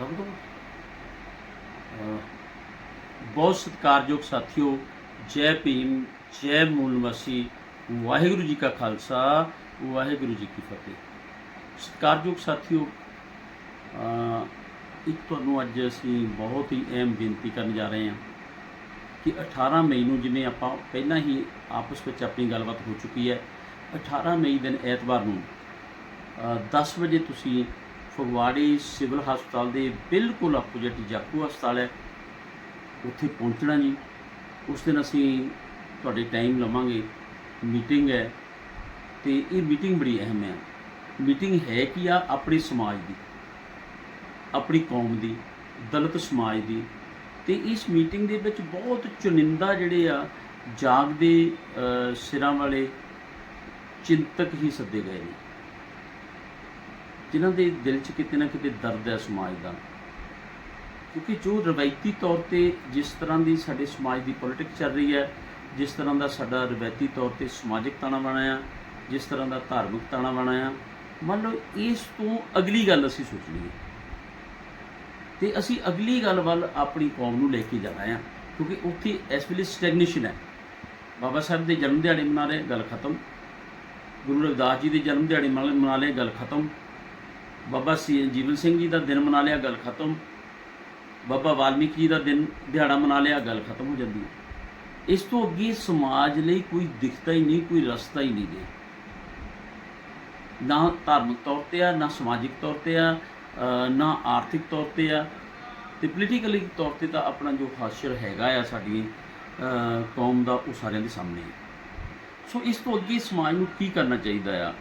ਦਬ ਬਹੁਤ ਸਤਿਕਾਰਯੋਗ ਸਾਥੀਓ ਜੈ ਭੀਮ ਜੈ ਮੂਲ ਨਿਵਾਸੀ ਵਾਹਿਗੁਰੂ ਜੀ ਕਾ ਖਾਲਸਾ ਵਾਹਿਗੁਰੂ ਜੀ ਕੀ ਫਤਿਹ। ਸਤਿਕਾਰਯੋਗ ਸਾਥੀਓ ਇੱਕ ਤੁਹਾਨੂੰ ਅੱਜ ਅਸੀਂ ਬਹੁਤ ਹੀ ਅਹਿਮ ਬੇਨਤੀ ਕਰਨ ਜਾ ਰਹੇ ਹਾਂ ਕਿ 18 ਮਈ ਨੂੰ ਜਿਵੇਂ ਆਪਾਂ ਪਹਿਲਾਂ ਹੀ ਆਪਸ ਵਿੱਚ ਆਪਣੀ ਗੱਲਬਾਤ ਹੋ ਚੁੱਕੀ ਹੈ 18 ਮਈ ਦਿਨ ਐਤਵਾਰ ਨੂੰ ਅ, 10 ਵਜੇ ਤੁਸੀਂ ਫਗਵਾੜੇ ਸਿਵਲ ਹਸਪਤਾਲ ਦੇ ਬਿਲਕੁਲ ਆਪੋਜ਼ਿਟ ਜਾਕੂ ਹਸਪਤਾਲ ਹੈ। ਉੱਥੇ ਪਹੁੰਚਣਾ ਜੀ। ਉਸ ਦਿਨ ਅਸੀਂ ਤੁਹਾਡੇ ਟਾਈਮ ਲਵਾਂਗੇ। ਮੀਟਿੰਗ ਹੈ ਤੇ ਇਹ ਮੀਟਿੰਗ ਬੜੀ ਅਹਿਮ ਹੈ। ਮੀਟਿੰਗ ਹੈ ਕੀ ਆ? ਆਪਣੇ ਸਮਾਜ ਦੀ ਆਪਣੀ ਕੌਮ ਦੀ ਦਲਿਤ ਸਮਾਜ ਦੀ। ਤੇ ਇਸ ਮੀਟਿੰਗ ਦੇ ਵਿੱਚ ਬਹੁਤ ਚੁਣਿੰਦਾ ਜਿਹੜੇ ਆ ਜਾਗਦੇ ਅ, ਸਿਰਾਂ ਵਾਲੇ ਚਿੰਤਕ ਹੀ ਸੱਦੇ ਗਏ ਨੇ। ਜਿਨ੍ਹਾਂ ਦੇ ਦਿਲ 'ਚ ਕਿਤੇ ਨਾ ਕਿਤੇ ਦਰਦ ਹੈ ਸਮਾਜ ਦਾ। ਕਿਉਂਕਿ ਜੋ ਰਵਾਇਤੀ ਤੌਰ ਤੇ ਜਿਸ ਤਰ੍ਹਾਂ ਦੀ ਸਾਡੇ ਸਮਾਜ ਦੀ ਪੋਲਿਟਿਕਸ ਚੱਲ ਰਹੀ ਹੈ, ਜਿਸ ਤਰ੍ਹਾਂ ਦਾ ਸਾਡਾ ਰਵਾਇਤੀ ਤੌਰ ਤੇ ਸਮਾਜਿਕ ਤਾਣਾ ਬਣਾਇਆ ਜਿਸ ਤਰ੍ਹਾਂ ਦਾ ਧਾਰਮਿਕ ਤਾਣਾ ਬਣਾਇਆ ਮੰਨ ਲਓ ਇਸ ਤੋਂ ਅਗਲੀ ਗੱਲ ਅਸੀਂ ਸੋਚਣੀ ਹੈ। ਤੇ ਅਸੀਂ ਅਗਲੀ ਗੱਲ ਵੱਲ ਆਪਣੀ ਕੌਮ ਨੂੰ ਲੈ ਕੇ ਜਾਣਾ ਹੈ ਕਿਉਂਕਿ ਉੱਥੇ ਇਸ ਵੇਲੇ ਸਟੈਗਨੇਸ਼ਨ ਹੈ। ਬਾਬਾ ਸਾਹਿਬ ਦੇ ਜਨਮ ਦਿਹਾੜੇ ਮਨਾ ਰਹੇ ਗੱਲ ਖਤਮ। ਗੁਰੂ ਰਵਿਦਾਸ ਜੀ ਦੇ ਜਨਮ ਦਿਹਾੜੇ ਮਨਾ ਮਨਾ ਲਏ, ਗੱਲ ਖਤਮ। ਬਾਬਾ ਸੀ ਜੀਵਨ ਸਿੰਘ ਜੀ ਦਾ ਦਿਨ ਮਨਾ ਲਿਆ, ਗੱਲ ਖਤਮ। ਬਾਬਾ ਵਾਲਮੀਕੀ ਜੀ ਦਾ ਦਿਨ ਦਿਹਾੜਾ ਮਨਾ ਲਿਆ, ਗੱਲ ਖਤਮ ਹੋ ਜਾਂਦੀ ਹੈ। ਇਸ ਤੋਂ ਅੱਗੇ ਸਮਾਜ ਲਈ ਕੋਈ ਦਿਖਦਾ ਹੀ ਨਹੀਂ, ਕੋਈ ਰਸਤਾ ਹੀ ਨਹੀਂ ਦੇ ਨਾ ਧਾਰਮਿਕ ਤੌਰ ਤੇ ਆ, ਨਾ ਸਮਾਜਿਕ ਤੌਰ ਤੇ ਆ ਨਾ ਆਰਥਿਕ ਤੌਰ ਤੇ ਆ। ਤੇ ਪੋਲੀਟੀਕਲੀ ਤੌਰ ਤੇ ਤਾਂ ਆਪਣਾ ਜੋ ਹਾਸ਼ਰ ਹੈਗਾ ਆ ਸਾਡੀ ਕੌਮ ਦਾ, ਉਹ ਸਾਰਿਆਂ ਦੇ ਸਾਹਮਣੇ ਹੈ ਸੋ ਇਸ ਤੋਂ ਅੱਗੇ ਸਮਾਜ ਨੂੰ ਕੀ ਕਰਨਾ ਚਾਹੀਦਾ ਆ?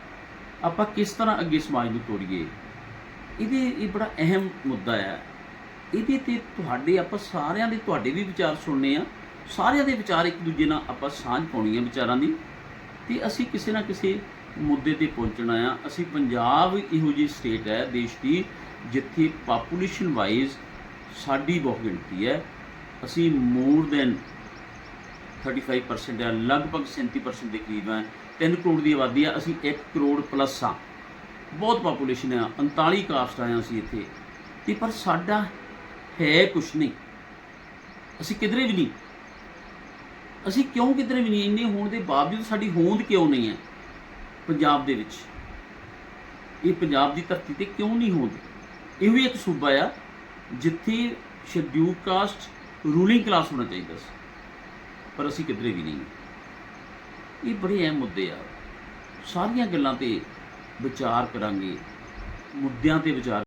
ਆਪਾਂ ਕਿਸ ਤਰ੍ਹਾਂ ਅੱਗੇ ਸਮਾਜ ਨੂੰ ਤੋੜੀਏ ਇਹਦੇ, ਇਹ ਬੜਾ ਅਹਿਮ ਮੁੱਦਾ ਆ। ਇਹਦੇ ਤੇ ਤੁਹਾਡੇ, ਆਪਾਂ ਸਾਰਿਆਂ ਦੇ ਤੁਹਾਡੇ ਵੀ ਵਿਚਾਰ ਸੁਣਨੇ ਆ। ਸਾਰਿਆਂ ਦੇ ਵਿਚਾਰ ਇੱਕ ਦੂਜੇ ਨਾਲ ਆਪਾਂ ਸਾਂਝ ਪਾਉਣੀ ਆ ਵਿਚਾਰਾਂ ਦੀ। ਤੇ ਅਸੀਂ ਕਿਸੇ ਨਾ ਕਿਸੇ ਮੁੱਦੇ ਤੇ ਪਹੁੰਚਣਾ ਆ। ਅਸੀਂ ਪੰਜਾਬ ਇਹੋ ਜਿਹੀ ਸਟੇਟ ਹੈ, ਦੇਸ਼ ਦੀ, ਜਿੱਥੇ ਪਾਪੂਲੇਸ਼ਨ ਵਾਈਜ਼ ਸਾਡੀ ਬਹੁਤ ਗਿਣਤੀ ਹੈ। ਅਸੀਂ ਮੋਰ ਦੈਨ 35% ਹੈ ਲਗਭਗ 37% ਦੇ ਕਰੀਬ ਹੈ 3 ਕਰੋੜ ਦੀ ਆਬਾਦੀ ਆ, ਅਸੀਂ 1 ਕਰੋੜ ਪਲੱਸ ਆ। ਬਹੁਤ ਪਾਪੂਲੇਸ਼ਨ ਆ 39 ਕਾਸਟ ਆਏ ਅਸੀਂ ਇੱਥੇ। ਤੇ ਪਰ ਸਾਡਾ ਹੈ ਕੁਛ ਨਹੀਂ। ਅਸੀਂ ਕਿਧਰੇ ਵੀ ਨਹੀਂ। ਅਸੀਂ ਕਿਉਂ ਕਿਧਰੇ ਵੀ ਨਹੀਂ? ਇੰਨੇ ਹੋਣ ਦੇ ਬਾਵਜੂਦ ਸਾਡੀ ਹੋਂਦ ਕਿਉਂ ਨਹੀਂ ਹੈ ਪੰਜਾਬ ਦੇ ਵਿੱਚ? ਇਹ ਪੰਜਾਬ ਦੀ ਧਰਤੀ ਤੇ ਕਿਉਂ ਨਹੀਂ ਹੋਂਦ? ਇਹ ਵੀ ਇੱਕ ਸੂਬਾ ਆ ਜਿੱਥੇ ਸ਼ਡਿਊਲ ਕਾਸਟ ਰੂਲਿੰਗ ਕਲਾਸ ਹੋਣਾ ਚਾਹੀਦਾ ਸੀ। ਪਰ ਅਸੀਂ ਕਿਧਰੇ ਵੀ ਨਹੀਂ। ਇਹ ਬੜੇ ਅਹਿਮ ਮੁੱਦੇ ਆ। ਸਾਰੀਆਂ ਗੱਲਾਂ ਤੇ ਵਿਚਾਰ ਕਰਾਂਗੇ ਮੁੱਦਿਆਂ ਤੇ ਵਿਚਾਰ